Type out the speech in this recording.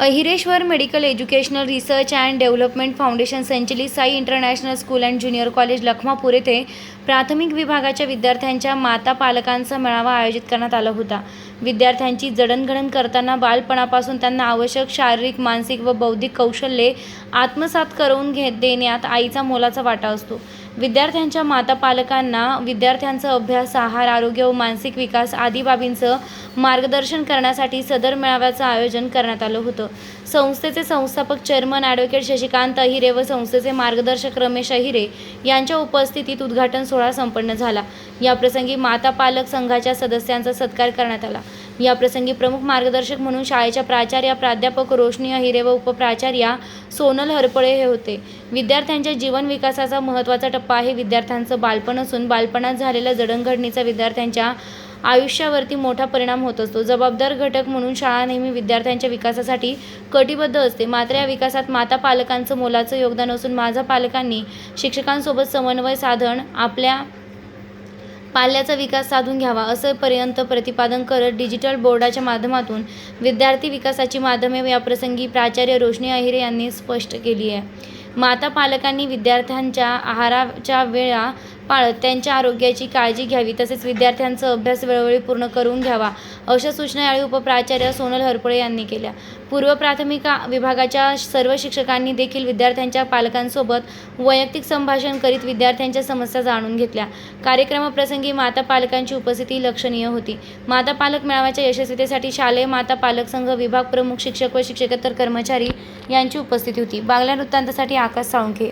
Ahireshwar medical educational research and development foundation संचलित Sai international school and junior college Lakhmapur येथे प्राथमिक विभागाच्या विद्यार्थ्यांच्या माता पालकांचा मेळावा आयोजित करण्यात आला होता. विद्यार्थ्यांची जडणघडण करताना बालपणापासून त्यांना आवश्यक शारीरिक मानसिक व बौद्धिक कौशल्ये आत्मसात करून घे देण्यात आईचा मोलाचा वाटा असतो. विद्यार्थ्यांच्या माता पालकांना विद्यार्थ्यांचा अभ्यास आहार आरोग्य व मानसिक विकास आदी बाबींचं मार्गदर्शन करण्यासाठी सदर मेळाव्याचं आयोजन करण्यात आलं होतं. संस्थेचे संस्थापक चेअरमन ॲडव्होकेट शशिकांत अहिरे व संस्थेचे मार्गदर्शक रमेश अहिरे यांच्या उपस्थितीत उद्घाटन सोहळा संपन्न झाला. याप्रसंगी माता पालक संघाच्या सदस्यांचा सत्कार करण्यात आला. याप्रसंगी प्रमुख मार्गदर्शक म्हणून शाळेच्या प्राचार्या प्राध्यापक रोशनी अहिरे व उपप्राचार्या सोनल हरपळे हे होते. विद्यार्थ्यांच्या जीवन विकासाचा महत्त्वाचा टप्पा हे विद्यार्थ्यांचं बालपण असून बालपणात झालेल्या जडणघडणीचा विद्यार्थ्यांच्या आयुष्यावरती मोठा परिणाम होत असतो. जबाबदार घटक म्हणून शाळा नेहमी विद्यार्थ्यांच्या विकासासाठी कटिबद्ध असते. मात्र या विकासात माता पालकांचं मोलाचं योगदान असून माझा पालकांनी शिक्षकांसोबत समन्वय साधन आपल्या पाल्याचा विकास साधून घ्यावा असं पर्यंत प्रतिपादन करत डिजिटल बोर्डाच्या माध्यमातून विद्यार्थी विकासाची माध्यमे याप्रसंगी प्राचार्य रोशनी अहिरे यांनी स्पष्ट केली आहे. माता पालकांनी विद्यार्थ्यांच्या आहाराच्या वेळा पाळत त्यांच्या आरोग्याची काळजी घ्यावी तसेच विद्यार्थ्यांचा अभ्यास वेळोवेळी पूर्ण करून घ्यावा अशा सूचना यावेळी उपप्राचार्य सोनल हरपळे यांनी केल्या. पूर्व प्राथमिक विभागाच्या सर्व शिक्षकांनी देखील विद्यार्थ्यांच्या पालकांसोबत वैयक्तिक संभाषण करीत विद्यार्थ्यांच्या समस्या जाणून घेतल्या. कार्यक्रमाप्रसंगी माता पालकांची उपस्थिती लक्षणीय होती. माता पालक मेळाव्याच्या यशस्वीतेसाठी शालेय माता पालक संघ विभाग प्रमुख शिक्षक व शिक्षकेतर कर्मचारी यांची उपस्थिती होती. बांगला वृत्तांतासाठी आकाश साळुंखे.